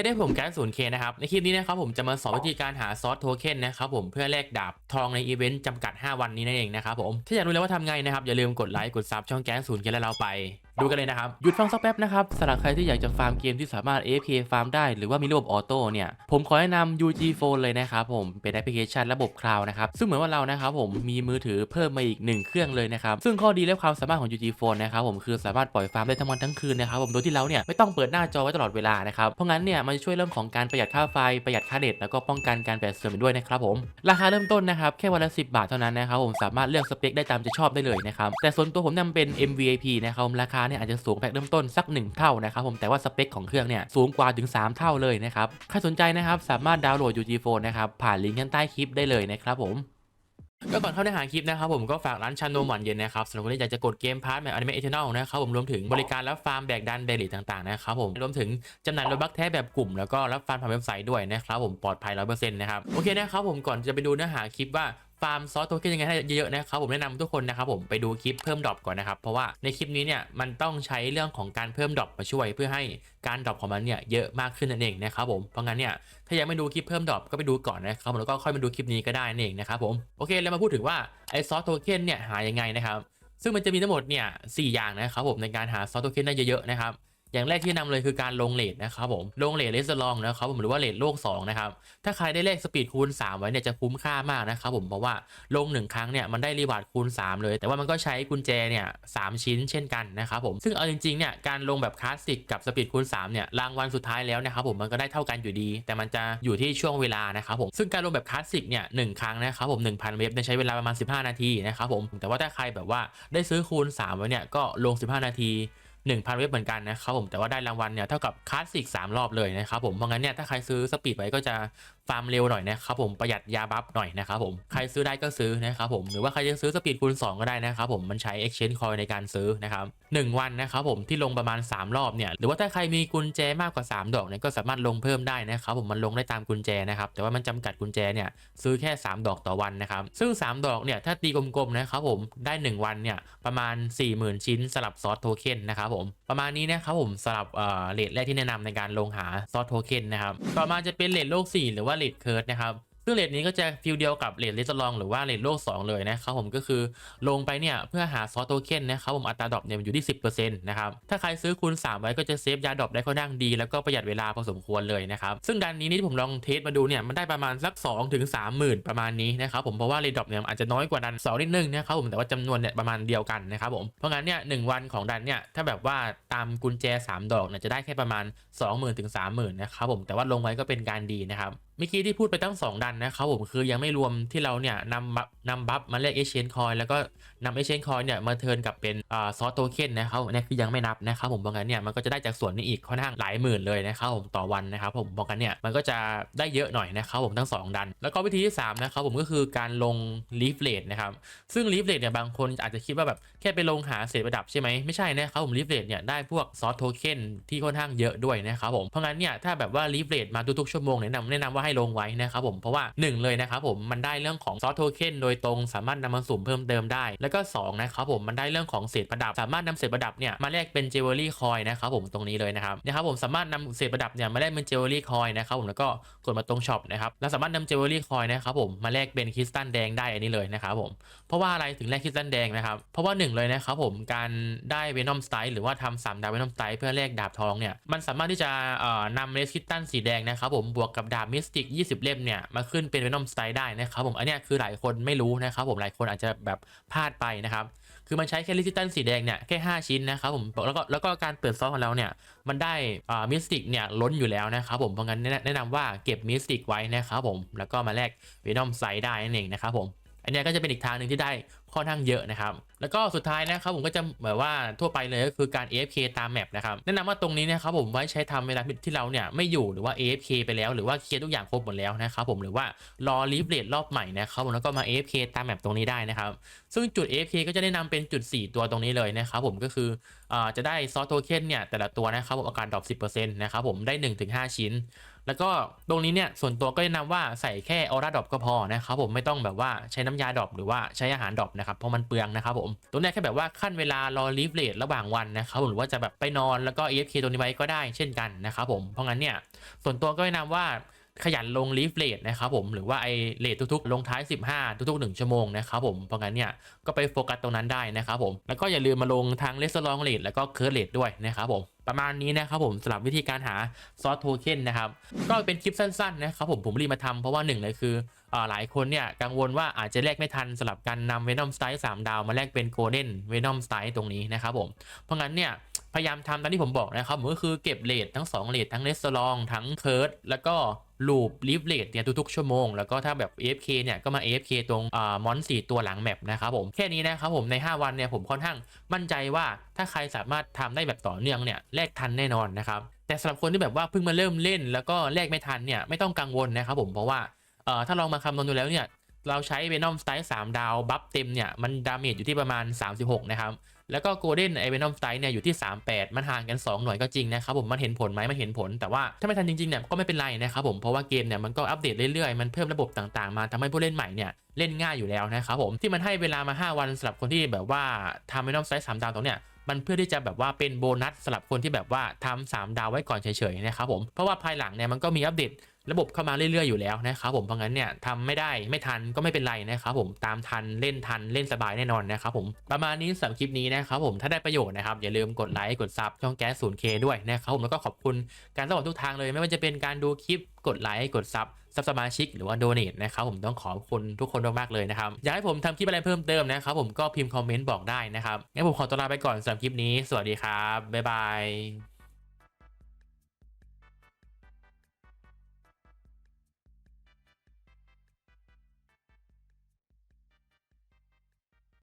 ทได้ผมแก๊สศูนย์เคนะครับ ในคลิปนี้นะครับผมจะมาสอนวิธีการหาซอสโทเค็นนะครับผมเพื่อแลกดาบทองในอีเวนต์จำกัด 5 วันนี้นั่นเองนะครับผม ถ้าอยากรู้แล้วว่าทำไงนะครับ อย่าลืมกดไลค์กดซับช่องแก๊ส 0K และเราไป ดูกันเลยนะครับ หยุดฟังสักแป๊บนะครับสำหรับใครที่อยากจะฟาร์มเกมที่สามารถ AFK ฟาร์มได้หรือว่ามีระบบออโต้เนี่ย ผมขอแนะนำ UG Phone เลยนะครับผมเป็นแอปพลิเคชันระบบคลาวด์นะครับ ซึ่งเหมือนว่าเรานะครับผมมีมือถือเพิ่มมาอีกหนึ่งเครื่องเลยนะครับ ซึ่งข้อดีและความสามารถของ UG Phone นะครับผมคือสามารถปล่อยฟาร์มได้ทั้งวันทั้งคืนนะครับผมโดยที่เราเนี่ยไม่ต้องเปิดหน้าจอไว้ตลอดเวลานะครับเพราะงั้นเนี่ยมันจะช่วยเรื่องของการประหยัดค่าไฟประหยัดค่าเน็ตแล้วก็ป้องกันการแปดเสื่อมไปด้วยนะครับผมราคาเริ่มต้นนะครับแค่วันละ 10 บาทเท่านั้นนะครับผมสามารถเลือกสเปคได้ตามใจชอบได้เลยนะครับแต่ส่วนตัวผมนำเป็น MVIP นะครับราคาเนี่ยอาจจะสูงแพ็คเริ่มต้นสัก 1 เท่านะครับผมแต่ว่าสเปคของเครื่องเนี่ยสูงกว่าถึง 3 เท่าเลยนะครับใครสนใจนะครับสามารถดาวน์โหลด UG Phone นะครับผ่านลิงก์ข้างใต้คลิปได้เลยนะครับผมก็ก่อนเข้าเนื้อหาคลิปนะครับผมก็ฝากร้านชานมหวานเย็นนะครับสำหรับคนที่อยากจะกดเกมพาร์ทแบบอนิเมะเอเทนอลนะครับผมรวมถึงบริการรับฟาร์มแบกดันเดลิต่างๆนะครับผมรวมถึงจำหน่ายโลบักแท้แบบกลุ่มแล้วก็รับฟาร์มผ่านเว็บไซต์ด้วยนะครับผมปลอดภัยร้อยเปอร์เซ็นต์นะครับโอเคนะครับผมก่อนจะไปดูเนื้อหาคลิปว่า ฟาร์มซอสโทเค็นยังไงให้เยอะๆนะครับผมแนะนำทุกคนนะครับผมไปดูคลิปเพิ่มดรอปก่อนนะครับเพราะว่าในคลิปนี้เนี่ยมันต้องใช้เรื่องของการเพิ่มดรอปมาช่วย เพื่อให้การดรอปของมันเนี่ยเยอะมากขึ้นนั่นเองนะครับผมเพราะงั้นเนี่ยถ้ายังไม่ดูคลิปเพิ่มดรอปก็ไปดูก่อนนะครับผมแล้วก็ค่อยมาดูคลิปนี้ก็ได้นั่นเองนะครับผมโอเคแล้วมาพูดถึงว่าไอ้ซอสโทเค็นเนี่ยหายังไงนะครับซึ่งมันจะมีทั้งหมดเนี่ยสอย่างนะครับผมในการหาซอสโทเค็นได้เยอะๆนะครับ อย่างแรกที่นำเลยคือการลงเลทนะครับผมลงเลทเลสลองนะครับผมหรือว่าเลทโลก2นะครับถ้าใครได้เลขสปีดคูณ 3 ไว้เนี่ยจะคุ้มค่ามากนะครับผมเพราะว่าลง 1 ครั้งเนี่ยมันได้รีวาร์ดคูณ 3 เลย แต่ว่ามันก็ใช้กุญแจเนี่ยสามชิ้นเช่นกันนะครับผมซึ่งเอาจริงๆเนี่ยการลงแบบคลาสสิกกับสปีดคูณ3เนี่ยรางวัลสุดท้ายแล้วนะครับผมมันก็ได้เท่ากันอยู่ดี แต่มันจะอยู่ที่ช่วงเวลานะครับผมซึ่งการลงแบบคลาสสิกเนี่ยหนึ่งครั้งนะครับผม1,000 เว็บเนี่ยใช้เวลาประมาณ 15 นาทีนะครับผมแต่ว่าถ้าใครแบบว่าได้ซื้อคูณ 3 ไว้เนี่ยก็ลง 15 นาที 1,000 เว็บเหมือนกันนะครับผมแต่ว่าได้รางวัลเนี่ยเท่ากับคลาสสิก3รอบเลยนะครับผมเพราะงั้นเนี่ยถ้าใครซื้อสปีดไว้ก็จะ ฟาร์มเร็วหน่อยนะครับผมประหยัดยาบัฟหน่อยนะครับผมใครซื้อได้ก็ซื้อนะครับผมหรือว่าใครจะซื้อสปีดคูณ2 ก็ได้นะครับผมมันใช้ exchange coin ในการซื้อนะครับ1วันนะครับผมที่ลงประมาณ 3 รอบเนี่ยหรือว่าถ้าใครมีกุญแจมากกว่า 3 ดอกเนี่ยก็สามารถลงเพิ่มได้นะครับผมมันลงได้ตามกุญแจนะครับแต่ว่ามันจำกัดกุญแจเนี่ยซื้อแค่ 3 ดอกต่อวันนะครับซึ่ง 3 ดอกเนี่ยถ้าตีกลมๆนะครับผมได้ 1 วันเนี่ยประมาณ 40,000 ชิ้นสลับซอสโทเค็นนะครับผมประมาณนี้นะครับผมสำหรับเออเลทแรกที่แนะนำในการลงหาซอสโทเค็นนะครับต่อมาจะเป็นเลทโลก4หรือว่าเลทเคิร์ดนะครับซึ่งเลทนี้ก็จะฟิลเดียวกับเลทเลสลองหรือว่าเลทโลก 2 เลยนะครับผมก็คือลงไปเนี่ยเพื่อหาซอสโทเค็นนะครับผมอัตราดรอปเนี่ยมันอยู่ที่ 10%นะครับถ้าใครซื้อคูณ3ไว้ก็จะเซฟยาดรอปได้ค่อนข้างดีแล้วก็ประหยัดเวลาพอสมควรเลยนะครับซึ่งดันนี้นี่ผมลองเทสมาดูเนี่ยมันได้ประมาณสัก2ถึง30,000 ประมาณนี้นะครับผมเพราะว่าเลทดรอปเนี่ยอาจจะน้อยกว่าดัน2นิดนึงนะครับผมแต่ว่าจำนวนเนี่ยประมาณเดียวกันนะครับผมเพราะงั้นเนี่ยหนึ่งวันของดันเนี่ยถ้าแบบว่าตามกุญแจ 3 ดอกเนี่ยจะได้แค่ประมาณ 20,000ถึง30,000นะครับผมแต่ว่าลงไว้ก็เป็นการดีนะครับเมื่อกี้ที่พูดไปตั้ง 2 ดันนะครับผมคือยังไม่รวมที่เราเนี่ยนำบัฟนำบัฟมาเรียกเอเชนคอยแล้วก็นำเอเชนคอยเนี่ยมาเทิร์นกับเป็นอ่าซอสโทเค็นนะครับอันนี้คือยังไม่นับนะครับผมเพราะงั้นเนี่ยมันก็จะได้จากส่วนนี้อีกค่อนข้างหลายหมื่นเลยนะครับผมต่อวันนะครับผมเพราะงั้นเนี่ยมันก็จะได้เยอะหน่อยนะครับผมทั้ง 2 ดัน แล้วก็วิธีที่3นะครับผมก็คือการลงลีฟเลตนะครับซึ่งลีฟเลตเนี่ยบางคนอาจจะคิดว่าแบบแค่ไปลงหาเศษประดับใช่ไหมไม่ใช่นะครับผมลีฟเลตเนี่ยได้พวกซอสโทเค็นที่ค่อนข้างเยอะด้วยนะครับผมเพราะงั้นเนี่ยถ้าแบบว่าลีฟเลตมาทุกๆชั่วโมงแนะนำแนะนำว่าให้ลงไว้นะครับผมเพราะว่า 1 เลยนะครับผมมันได้เรื่องของซอสโทเค็นโดยตรงสามารถนำมาสุ่มเพิ่มเติมได้ แล้วก็2นะครับผมมันได้เรื่องของเศษประดับ สามารถนำเศษประดับเนี่ยมาแลกเป็นเจวเวลรี่คอยนะครับผมตรงนี้เลยนะครับนะครับผมสามารถนำเศษประดับเนี่ยมาแลกเป็นเจวเวลรี่คอยนะครับผมแล้วก็กดมาตรงช็อปนะครับแล้วสามารถนำเจวเวลรี่คอยนะครับผมมาแลกเป็นคริสตัลแดงได้อันนี้เลยนะครับผมเพราะว่าอะไรถึงแลกคริสตัลแดงนะครับเพราะว่าหนึ่งเลยนะครับผมการได้เวนอมสไตล์หรือว่าทำสามดาวเวนอมสไตล์เพื่อแลกดาบทองเนี่ยมันสามารถที่จะเอ่อนำเลสคิตตันสีแดงนะครับผมบวกกับดาบมิสติก 20 เล่มเนี่ยมาขึ้นเป็นเวนอมสไตล์ได้นะครับผมอันนี้คือหลายคนไม่รู้นะครับผมหลายคนอาจจะแบบพลาดไปนะครับคือมันใช้แค่ลิซิตันสีแดงเนี่ยแค่ 5 ชิ้นนะครับผมแล้วก็แล้วก็การเปิดซองของเราเนี่ยมันได้อ่ามิสติกเนี่ยล้นอยู่แล้วนะครับผมเพราะงั้นแนะนะนำว่าเก็บมิสติกไว้นะครับผมแล้วก็มาแลกเวนอมไซด์ได้นั่นเองนะครับผมอันนี้ก็จะเป็นอีกทางหนึ่งที่ได้ ค่อนข้างเยอะนะครับ แล้วก็สุดท้ายนะครับผมก็จะเหมือนว่าทั่วไปเลยก็คือการ AFK ตามแมปนะครับแนะนำว่าตรงนี้นะครับผมไว้ใช้ทำเวลาที่เราเนี่ยไม่อยู่หรือว่า AFK ไปแล้วหรือว่าเคลียร์ทุกอย่างครบหมดแล้วนะครับผมหรือว่ารอรีฟเลทรอบใหม่นะครับผมแล้วก็มา AFK ตามแมปตรงนี้ได้นะครับ ซึ่งจุด AFK ก็จะแนะนำเป็นจุด 4 ตัวตรงนี้เลยนะครับผมก็คืออ่าจะได้ซอสโทเค็นเนี่ยแต่ละตัวนะครับผมอาการดรอป10%นะครับผมได้ 1-5 ชิ้น แล้วก็ตรงนี้เนี่ยส่วนตัวก็แนะนำว่าใส่แค่ออร่าดรอปก็พอนะครับผมไม่ต้องแบบว่าใช้น้ำยาดรอปหรือว่าใช้อาหารดรอปนะครับเพราะมันเปลืองนะครับผมตัวนี้แค่แบบว่าขั้นเวลารอลีฟเลทระหว่างวันนะครับผมหรือว่าจะแบบไปนอนแล้วก็ AFK ตัวนี้ไว้ก็ได้เช่นกันนะครับผมเพราะงั้นเนี่ยส่วนตัวก็แนะนำว่าขยันลงลีฟเลทนะครับผมหรือว่าไอเลททุกๆ ลงท้าย 15 ทุกๆ 1 ชั่วโมงนะครับผมเพราะงั้นเนี่ยก็ไปโฟกัสตรงนั้นได้นะครับผมแล้วก็อย่าลืมมาลงทั้งเลสลองเลทแล้วก็เคิร์เลทด้วยนะครับผม ประมาณนี้นะครับผมสำหรับวิธีการหาซอสโทเค็นนะครับก็เป็นคลิปสั้นๆนะครับผมผมรีบมาทำเพราะว่าหนึ่งเลยคืออหลายคนเนี่ยกังวลว่าอาจจะแลกไม่ทันสำหรับการนำเวนอมสไตล์3ดาวมาแลกเป็นโกลเด้นเวนอมสไตล์ตรงนี้นะครับผมเพราะงั้นเนี่ย พยายามทำตามที่ผมบอกนะครับผมก็คือเก็บเลททั้ง2เลททั้งเลสลองทั้งเคิร์ดแล้วก็ลูปลิฟเลทเนี่ยทุกๆชั่วโมง แล้วก็ถ้าแบบ AFK เนี่ยก็มา AFK ตรงอ่ามอนสี่ตัวหลังแมปนะครับผมแค่นี้นะครับผมใน 5 วันเนี่ยผมค่อนข้างมั่นใจว่าถ้าใครสามารถทำได้แบบต่อเนื่องเนี่ยแลกทันแน่นอนนะครับแต่สำหรับคนที่แบบว่าเพิ่งมาเริ่มเล่น แล้วก็แลกไม่ทันเนี่ยไม่ต้องกังวลนะครับผมเพราะว่าเอ่อถ้าลองมาคำนวณดูแล้วเนี่ยเราใช้ Venom Style 3ดาว บัฟเต็มเนี่ยมันดาเมจอยู่ที่ประมาณ 36 นะครับ แล้วก็โกลเด้นไอ Venom Style เนี่ยอยู่ที่ 38 มันห่างกัน 2 หน่วยก็จริงนะครับผมมันเห็นผลไหมมันเห็นผล แต่ว่าถ้าไม่ทันจริงๆเนี่ยก็ไม่เป็นไรนะครับผมเพราะว่าเกมเนี่ยมันก็อัปเดตเรื่อยๆมันเพิ่มระบบต่างๆมาทำให้ผู้เล่นใหม่เนี่ยเล่นง่ายอยู่แล้วนะครับผมที่มันให้เวลามา 5 วันสำหรับคนที่แบบว่าทำ Venom Style 3ดาวตรงเนี่ย มันเพื่อที่จะแบบว่าเป็นโบนัสสำหรับคนที่แบบว่าทำ3ดาวไว้ก่อนเฉยๆนะครับผมเพราะว่าภายหลังเนี่ยมันก็มีอัปเดตระบบเข้ามาเรื่อยๆอยู่แล้วนะครับผมเพราะงั้นเนี่ยทำไม่ได้ไม่ทันก็ไม่เป็นไรนะครับผมตามทันเล่นทันเล่นสบายแน่นอนนะครับผมประมาณนี้สำหรับคลิปนี้นะครับผมถ้าได้ประโยชน์นะครับอย่าลืมกดไลค์กดซับช่องแก๊ส 0K ด้วยนะครับผมแล้วก็ขอบคุณการสนับสนุนทุกทางเลย ไม่ว่าจะเป็นการดูคลิปกดไลค์กดซับ สมาชิกหรือว่าโดเนทนะครับผมต้องขอบคุณทุกคนมากๆเลยนะครับอยากให้ผมทำคลิปอะไรเพิ่มเติมนะครับผมก็พิมพ์คอมเมนต์บอกได้นะครับงั้นผมขอตัวลาไปก่อนสำหรับคลิปนี้ สวัสดีครับบ๊ายบาย